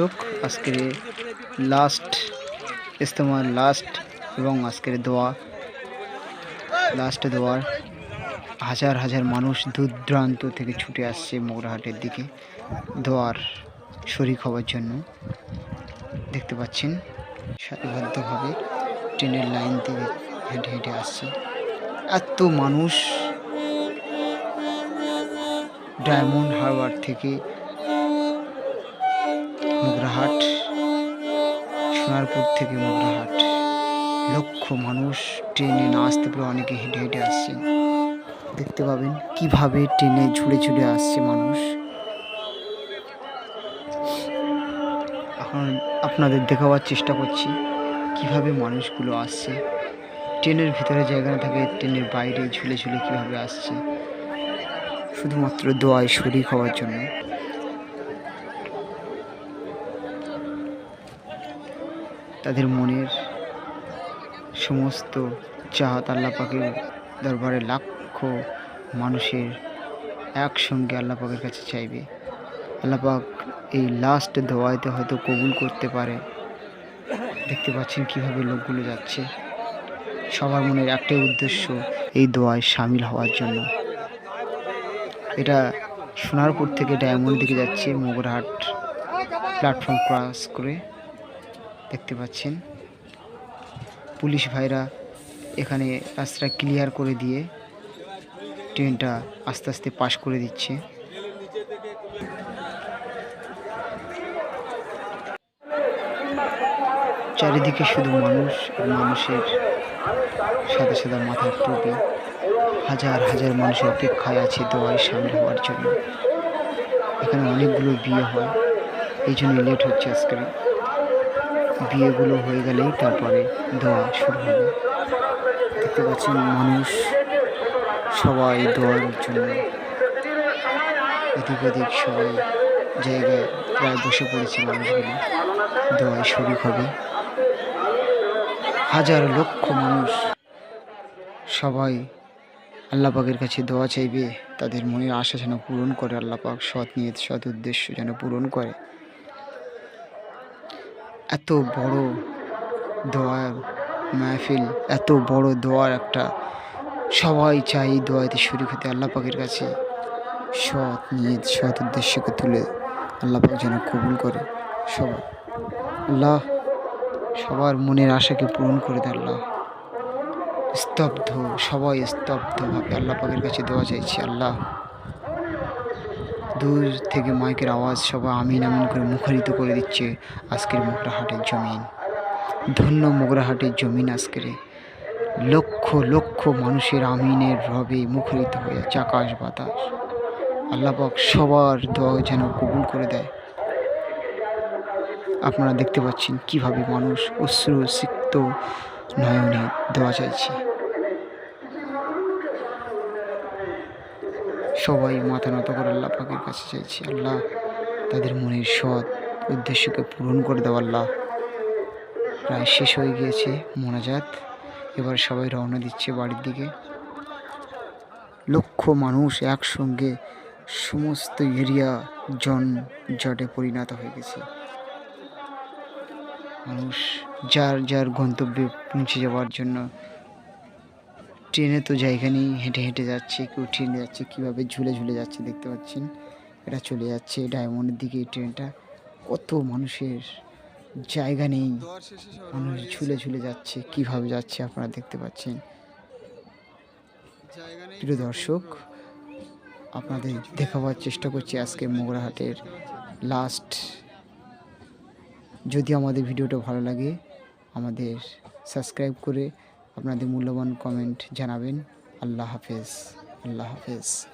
দর্শক, আজকের লাস্ট ইস্তেমার লাস্ট এবং আজকের দোয়া। লাস্ট দোয়ার হাজার হাজার মানুষ দূর দূরান্ত থেকে ছুটে আসছে মোগরাহাটের দিকে দোয়ার শরিক হওয়ার জন্য। দেখতে পাচ্ছেন, সারিবদ্ধভাবে ট্রেনের লাইন থেকে হেঁটে হেঁটে আসছে। এত মানুষ ডায়মন্ড হারবার থেকে সোনারপুর থেকে মোগরাহাট লক্ষ মানুষ ট্রেনে না আসতে পেরে অনেকে হেঁটে হেঁটে আসছেন। দেখতে পাবেন কীভাবে ট্রেনে ঝুড়ে ঝুড়ে আসছে মানুষ। এখন আপনাদের দেখাবার চেষ্টা করছি কীভাবে মানুষগুলো আসছে। ট্রেনের ভিতরে জায়গা না থাকে, ট্রেনের বাইরে ঝুলে ঝুলে কীভাবে আসছে। শুধুমাত্র দোয়ায় শরিক হওয়ার জন্য। তাদের মনের সমস্ত চাহাত আল্লাহ পাকের দরবারে লাখ মানুষের একসঙ্গে আল্লাহ পাকের কাছে চাইবে। আল্লাপাক এই লাস্ট দোয়াইতে হয়তো কবুল করতে পারে। দেখতে পাচ্ছেন কীভাবে লোকগুলো যাচ্ছে। সবার মনের একটাই উদ্দেশ্য এই দোয়ায় সামিল হওয়ার জন্য। এটা সোনারপুর থেকে ডায়মন্ড দিকে যাচ্ছে, মোগরাহাট প্ল্যাটফর্ম ক্রস করে। দেখতে পাচ্ছেন। পুলিশ ভাইরা এখানে রাস্তাটা ক্লিয়ার করে দিয়ে ট্রেনটা আস্তে আস্তে পাশ করে দিচ্ছে। চারিদিকে শুধু মানুষ মানুষের সাদা সাদা মাথার টুপি। হাজার হাজার মানুষের অপেক্ষায় আছে দোয়ায় সামিল হওয়ার জন্য। এখানে অনেকগুলো বিয়ে হয়, এই জন্য লেট হচ্ছে আজকে। বিয়েগুলো হয়ে গেলেই তারপরে দোয়া শুরু হবে। দেখতে পাচ্ছেন মানুষ সবাই দোয়ার জন্য এদিক ওদিক সবাই জায়গায় প্রায় বসে পড়েছে মানুষগুলো। দোয়ায় শরিক হবে। হাজার লক্ষ মানুষ সবাই আল্লাহ পাকের কাছে দোয়া চাইবে। তাদের মনের আশা যেন পূরণ করে, আল্লাহ পাক সৎ নিয়ে সৎ উদ্দেশ্য যেন পূরণ করে। এত বড় দোয়ার মাহফিল, এত বড় দোয়ার একটা সবাই চাই দোয়াতে শরীর হতে আল্লাহ পাকের কাছে। সৎ নিয়ে সৎ উদ্দেশ্যকে তুলে আল্লাহ পাক যেন কবুল করে সবাই আল্লাহ সবার মনের আশাকে পূরণ করে দেয় আল্লাহ। স্তব্ধ, সবাই স্তব্ধভাবে আল্লাহ পাকের কাছে দোয়া চাইছি, আল্লাহ দূর থেকে মাইকের আওয়াজ সবাই আমিন আমিন করে মুখরিত করে দিচ্ছে আজকের মোগরাহাটের জমিন। ধন্য মোগরাহাটের জমিন আজকের লক্ষ লক্ষ মানুষের আমিনের রবে মুখরিত হয়ে যাচ্ছে আকাশ বাতাস। আল্লাহ পাক সবার দোয়া যেন কবুল করে দেয়। আপনারা দেখতে পাচ্ছেন কীভাবে মানুষ অশ্রু সিক্ত নয়নে দোয়া চাইছে। সবাই মাথা নত করে আল্লাহ পাকের কাছে চাইছে। আল্লাহ তাদের মনের সৎ উদ্দেশ্যকে পূরণ করে দেওয়া আল্লাহ। প্রায় শেষ হয়ে গিয়েছে মোনাজাত। এবার সবাই রওনা দিচ্ছে বাড়ির দিকে। লক্ষ মানুষ একসঙ্গে সমস্ত এরিয়া জন জটে পরিণত হয়ে গেছে। মানুষ যার যার গন্তব্যে পৌঁছে যাওয়ার জন্য ট্রেনে তো জায়গা নেই হেঁটে হেঁটে যাচ্ছে, কেউ ট্রেনে যাচ্ছে, কীভাবে ঝুলে ঝুলে যাচ্ছে দেখতে পাচ্ছেন। এটা চলে যাচ্ছে, ডায়মন্ডের দিকে ট্রেনটা। কত মানুষের জায়গা নেই, মানুষ ঝুলে ঝুলে যাচ্ছে, কীভাবে যাচ্ছে আপনারা দেখতে পাচ্ছেন। প্রিয় দর্শক, আপনাদের দেখাবার চেষ্টা করছি আজকে মোগরাহাটের লাস্ট যদি আমাদের ভিডিওটা ভালো লাগে, আমাদের সাবস্ক্রাইব করে আপনাদের মূল্যবান কমেন্ট জানাবেন। আল্লাহ হাফেজ। আল্লাহ হাফেজ।